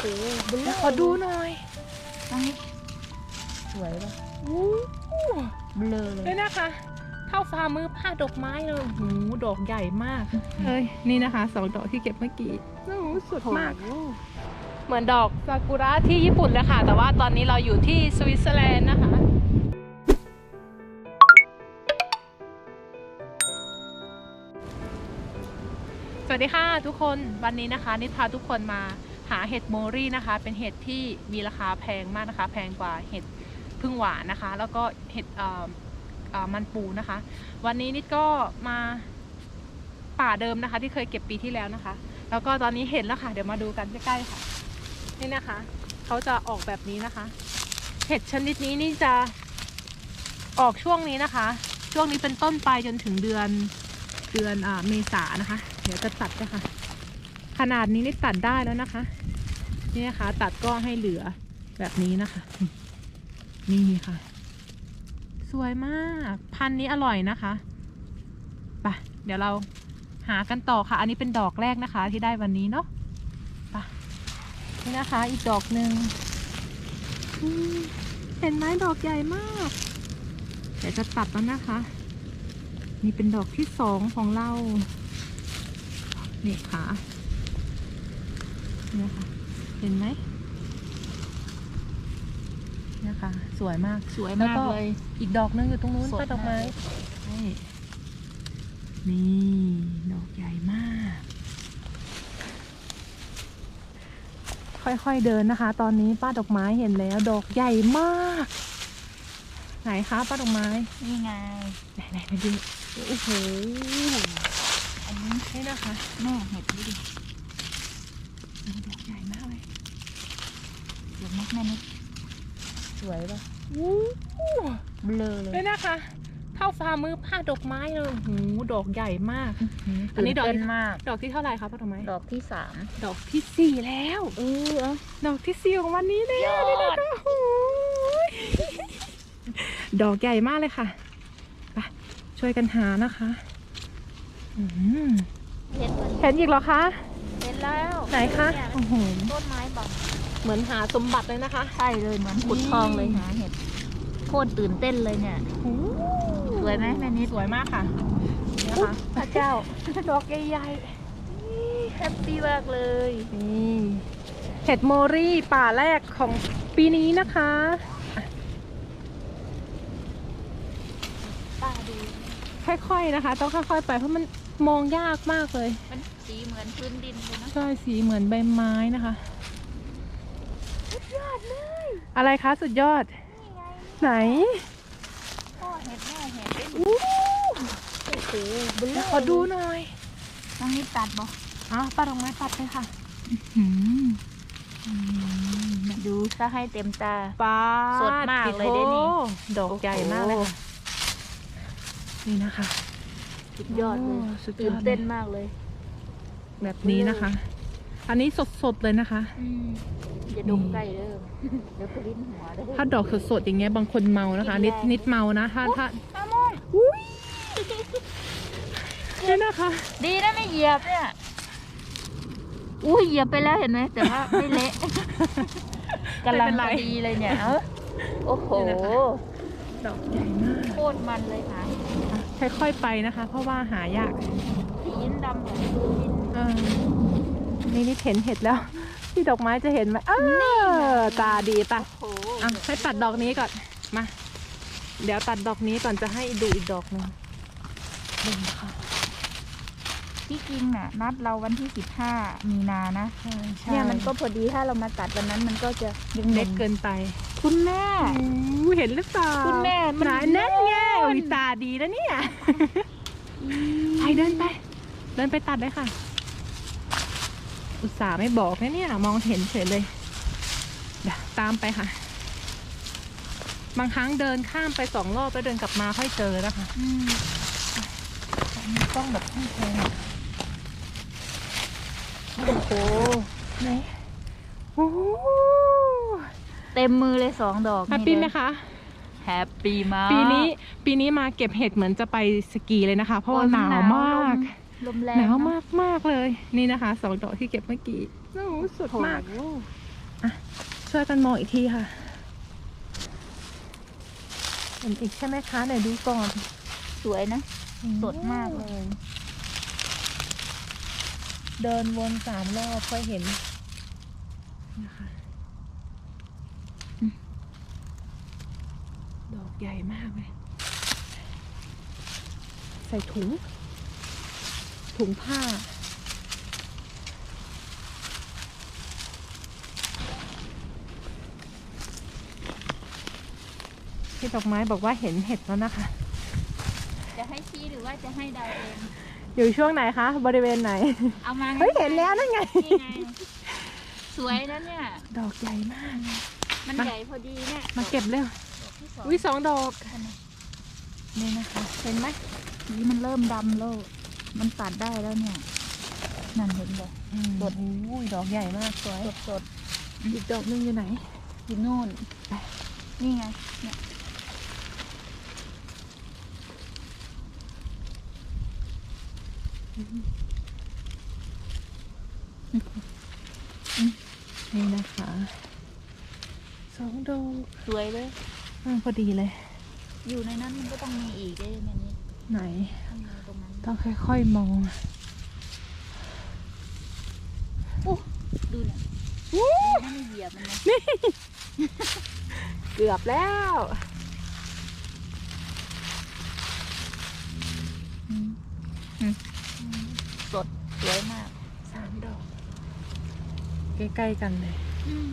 โหเบลอขอดูหน่อยน้องนิดสวยปะอู้เบลอเลเลยยนะคะเท่าฝ่ามือผ้าดอกไม้เลยหูดอกใหญ่มากเฮ้ยนี่นะคะสองดอกที่เก็บเมื่อกี้โอ้โหสวยมากโอ้โหเหมือนดอกซากุระที่ญี่ปุ่นเลยค่ะ แต่ว่าตอนนี้เราอยู่ที่สวิตเซอร์แลนด์นะคะสวัสดีค่ะทุกคนวันนี้นะคะนิดพาทุกคนมา หาเห็ดโมรี่นะคะ เป็นเห็ดที่มีราคาแพงมากนะคะ แพงกว่าเห็ดพึ่งหวานนะคะ แล้วก็เห็ดมันปูนะคะ วันนี้นิดก็มาป่าเดิมนะคะ ที่เคยเก็บปีที่แล้วนะคะ แล้วก็ตอนนี้เห็นแล้วค่ะ เดี๋ยวมาดูกันใกล้ๆค่ะ นี่นะคะ เขาจะออกแบบนี้นะคะ เห็ดชนิดนี้นี่จะออกช่วงนี้นะคะ ช่วงนี้เป็นต้นไปจนถึงเดือนเดือนอเมษานะคะ เดี๋ยวจะตัดนะคะ ขนาดนี้นี่ตัดได้แล้วนะคะ นี่นะคะตัดก็ให้เหลือแบบนี้นะคะ นี่ค่ะ สวยมาก พันนี้อร่อยนะคะไปเดี๋ยวเราหากันต่อค่ะ อันนี้เป็นดอกแรกนะคะ ที่ได้วันนี้เนาะไปนี่นะคะ อีกดอกหนึ่งเห็นไหมดอกใหญ่มาก เดี๋ยวจะตัดแล้วนะคะนี่เป็นดอกที่สองของเรา นี่ค่ะ นี่ค่ะ เห็นไหมเนี่ยค่ะ สวยมากสวยแล้วมากก็เลย อีกดอกนึงอยู่ตรงนู้นสดป้าดอกไม้มากนี่นี่ ดอกใหญ่มาก ค่อยๆเดินนะคะ ตอนนี้ป้าดอกไม้เห็นแล้ว ดอกใหญ่มาก ไหนคะป้าดอกไม้ นี่ไง ไหนไหนมาดูโอ้โหอันนี้นี่นะคะแม่เห็ดดูดิ ดอกใหญ่มากเลยเดี๋ยวนักแม่นิดสวยปะวู้เบลอเลยนี่นะคะ เท่าฝ่ามือผ้าดอกไม้เลยหูดอกใหญ่มาก อัอันนนี้นี้ดดออกกมาก ดอกที่เท่าไหร่คะป้าดอกไม้ดอกที่สามดอกที่สี่แล้ว เออเอา ดอกที่สี่ของวันนี้เลยยอดนี่นะคะโอ้ยดอกใหญ่มากเลยค่ะไปช่วยกันหานะคะอืมเห็นมันเห็นอีกเหรอคะเห็น แล้วไหนคะเยโอ้โหต้นไม้บังเหมือนหาสมบัติเลยนะคะ ใช่เลยเหมือนขุดทองเลยหาเห็ดโคตรตื่นเต้นเลยเนี่ยโอ้สวยไหมแม่นิดสวยมากค่ะนี่นะคะพระเจ้าดอกใหญ่แฮปปี้มากเลยๆนี่เห็ดโมรี่ป่าแรกของปีนี้นะคะป้าดูค่อยๆนะคะ ต้องค่อยๆไปเพราะมัน มองยากมากเลย มันสีเหมือนพื้นดินเลยนะใช่สีเหมือนใบไม้นะคะยอดเลยอะไรคะสุดยอด นี่ไงไหนพ่อเห็ดแม่เห็ดได้อู้โอ้โหเบลอขอดูหน่อยน้องนิดตัดบ่อ้าวป้าดอกไม้ตัดเลยค่ะดูซะให้เต็มตาป้าสดมากเลยเด้นี่โอ้ดอกใหญ่มากเลยค่ะนี่นะคะ สุดยอดเลยโสุดยตื่อนดเต้นมากเลยแบบนี้นะคะ อันนี้สดๆเลยนะคะ อย่าดมใกล้เด้อเดี๋ยวกระลิ้นหัวเด้อถ้าดอกสดๆอย่างเงี้ยบางคนเมานะคะ นิดกินแรงนิดเมานะ ถ้าถ้าตามองนี่นะคะ ดีนะไม่เหยียบเนี่ยอุ้ยเหยียบไปแล้วเห็นไหมแต่ว่าไม่เละกำลังพอดีเลยเนี่ยเอ้าโอ้โหดอกใหญ่มาก โคตรมันเลยค่ะ ค่อยๆไปนะคะ เพราะว่าหายากสีอินดำเหมือนดูดินเออนี่นี่เห็นเห็ดแล้ว ที่ดอกไม้จะเห็นไหมเออตาดีปะโอ้โหอะให้ตัดดอกนี้ก่อนมา เดี๋ยวตัดดอกนี้ก่อนจะให้ดูอีกดอกหนึงดูค่ะที่จริงน่ะ นัดเราวันที่สิบห้ามีนานะใช่ใช่เนี่ยมันก็พอดีถ้าเรามาตัดวันนั้นมันก็จะยังเล็กเกินไป คุณแม่ อู้เห็นหรือเปล่าคุณแม่มันไหนนั่นไงโดนอุ๊ยตา ดีนะเนี่ย ไปเดินไป เดินไปตัดเลยค่ะ อุตส่าห์ไม่บอกนะเนี่ย มองเห็นเฉยเลยเดี๋ยวตามไปค่ะ บางครั้งเดินข้ามไปสองรอบแล้วเดินกลับมาค่อยเจอนะคะอืมต้องแบบให้แพงโอ้โหไหนโอ้โหเต็มมือเลยสองดอกแฮปปี้ไหมคะ แฮปปี้มาก ปีนี้ปีนี้มาเก็บเห็ดเหมือนจะไปสกีเลยนะคะ เพราะว่าหนาวมากลมแรงหนาวะมากมากๆเลยนี่นะคะสองดอกที่เก็บเมื่อกี้โอ้โหสดมากโอ้โหอะช่วยกันมองอีกทีค่ะเห็นอีกใช่ไหมคะไหนดูก่อน สวยนะ สดมากเลย เดินวนสามรอบค่อยเห็นนะคะดอก ใหญ่มากเลย ใส่ถุง ถุงผ้า พี่ดอกไม้บอกว่าเห็นเห็ดแล้วนะคะ จะให้ชี้หรือว่าจะให้เดาเอง อยู่ช่วงไหนคะ บริเวณไหน เอามาเฮ้ยเห็นแล้วนั่นไง นี่ไง สวยนะเนี่ย ดอกใหญ่มากมันมา ใหญ่พอดีเนี่ย มาเก็บเร็วด อกที่สองอุ้ยสองดอกนี่นะคะเห็นไหมนี่มันเริ่มดำแล้ว มันตัดได้แล้วเนี่ย นั่นเห็นบ่สดอุ้ยดอกใหญ่มากสวยสดสดอีกดอกหนึงอยู่ไหนๆอยู่นู่น นี่ไง เนี่ยนี่นะคะสองดอกสวยเลย อืมพอดีเลย อยู่ในนั้นมันก็ต้องมีอีกด้วยในนี้ไหน ข้างในตรงนั้นต้องค่อยๆมองอู้ดูเนี่ยดูนะไม่เหยียบมันนะเกือบแล้วอืมอืมสดสวยมากสามดอกใกล้ๆกันเลย อืม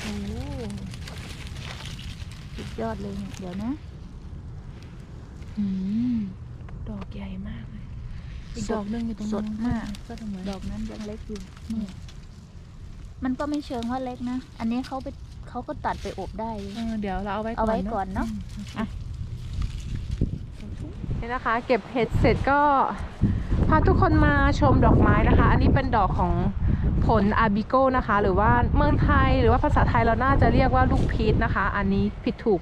โอ้ สุดยอดเลยเนี่ยเดี๋ยวนะอืมดอกใหญ่มากเลยอีกดอกหนึงอยู่ตรงสนู้ดนมากก็ตรงนั้นดอกนั้นยังเล็กอยู่นี่มันก็ไม่เชิงว่าเล็กนะ อันนี้เขาไปเขาก็ตัดไปอบได้เลยเออเดี๋ยวเราเอาไว้เอาไว้ก่อนเนอะมอะนี่นะคะ เก็บเห็ดเสร็จก็พาทุกคนมาชมดอกไม้นะคะ อันนี้เป็นดอกของ ผลอาบิโกนะคะ หรือว่าเมืองไทย หรือว่าภาษาไทยเราน่าจะเรียกว่าลูกพีชนะคะ อันนี้ผิดถูก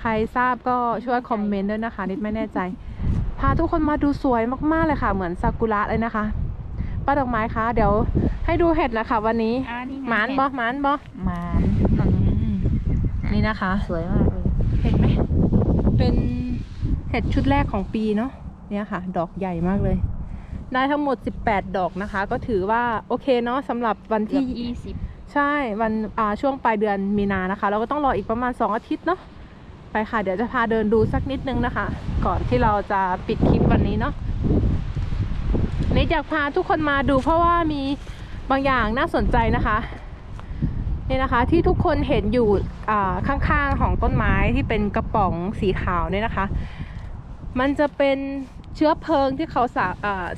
ใครทราบก็ช่วยคอมเมนต์ด้วยนะคะ นิดไม่แน่ใจ พาทุกคนมาดูสวยมากๆเลยค่ะ เหมือนซากุระเลยนะคะป้าดอกไม้คะเดี๋ยวให้ดูเห็ดนะคะวันนี้อ่านี่ไงหมานบอหมานบอหมานนี่นะคะ สวยมากเลยเห็นไหมเป็นเห็ดชุดแรกของปีเนาะเนี่ยค่ะ ดอกใหญ่มากเลย ได้ทั้งหมด 18 ดอกนะคะ ก็ถือว่าโอเคเนาะสำหรับวันเกือที่บยี่สิบใช่วันอ่าช่วงปลายเดือนมีนานะคะ เราก็ต้องรออีกประมาณ 2 อาทิตย์เนาะไปค่ะ เดี๋ยวจะพาเดินดูสักนิดนึงนะคะ ก่อนที่เราจะปิดคลิปวันนี้เนาะนี่อยากพาทุกคนมาดูเพราะว่ามีบางอย่างน่าสนใจนะคะนี่นะคะที่ทุกคนเห็นอยู่อ่าข้างๆของต้นไม้ที่เป็นกระป๋องสีขาวเนี่ยนะคะ มันจะเป็น เชื้อเพลิงที่เขาสา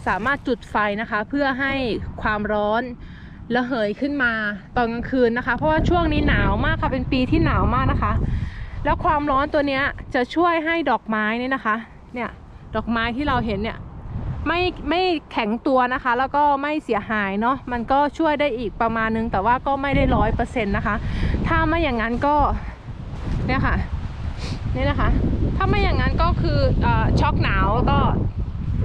สามารถจุดไฟนะคะ เพื่อให้ความร้อนระเหยขึ้นมาตอนกลางคืนนะคะ เพราะว่าช่วงนี้หนาวมากค่ะเป็นปีที่หนาวมากนะคะ แล้วความร้อนตัวเนี้ยจะช่วยให้ดอกไม้นี่นะคะ เนี่ยดอกไม้ที่เราเห็นเนี่ยไม่ไม่แข็งตัวนะคะ แล้วก็ไม่เสียหายเนาะมันก็ช่วยได้อีกประมาณนึง แต่ว่าก็ไม่ได้ร้อยเปอร์เซ็นต์นะคะ ถ้าไม่อย่างนั้นก็เนี่ยค่ะ นี่นะคะ ถ้าไม่อย่างนั้นก็คืออช็อกหนาวก็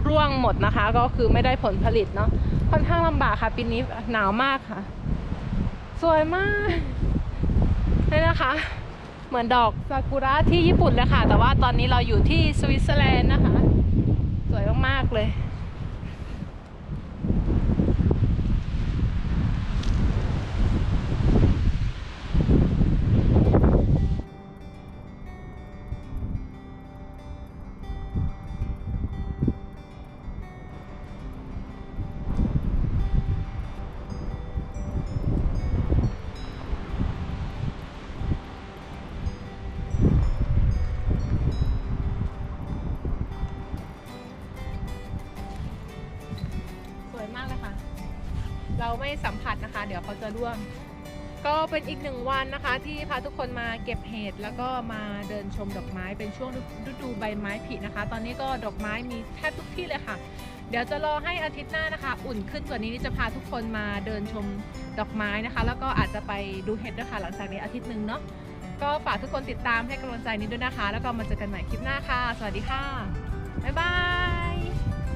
ร่วงหมดนะคะ ก็คือไม่ได้ผลผลิตเนาะค่อนข้างลำบากค่ะปีนี้หนาวมากค่ะ สวยมากนี่นะคะ เหมือนดอกซากุระที่ญี่ปุ่นเลยค่ะ แต่ว่าตอนนี้เราอยู่ที่สวิตเซอร์แลนด์นะคะ สวยมากๆเลย สัมผัสนะคะ เดี๋ยวเขาจะร่วงก็เป็นอีกหนึ่งวันนะคะ ที่พาทุกคนมาเก็บเห็ดแล้วก็มาเดินชมดอกไม้เป็นช่วงฤดูใบไม้ผลินะคะ ตอนนี้ก็ดอกไม้มีแทบทุกที่เลยค่ะ เดี๋ยวจะรอให้อาทิตย์หน้านะคะ อุ่นขึ้นกว่านี้นี่จะพาทุกคนมาเดินชมดอกไม้นะคะ แล้วก็อาจจะไปดูเห็ดด้วยค่ะ หลังจากนี้อาทิตย์หนึ่งเนาะก็ฝากทุกคนติดตามให้กำลังใจนี้ด้วยนะคะ แล้วก็มาเจอกันใหม่คลิปหน้าค่ะ สวัสดีค่ะ บ๊ายบาย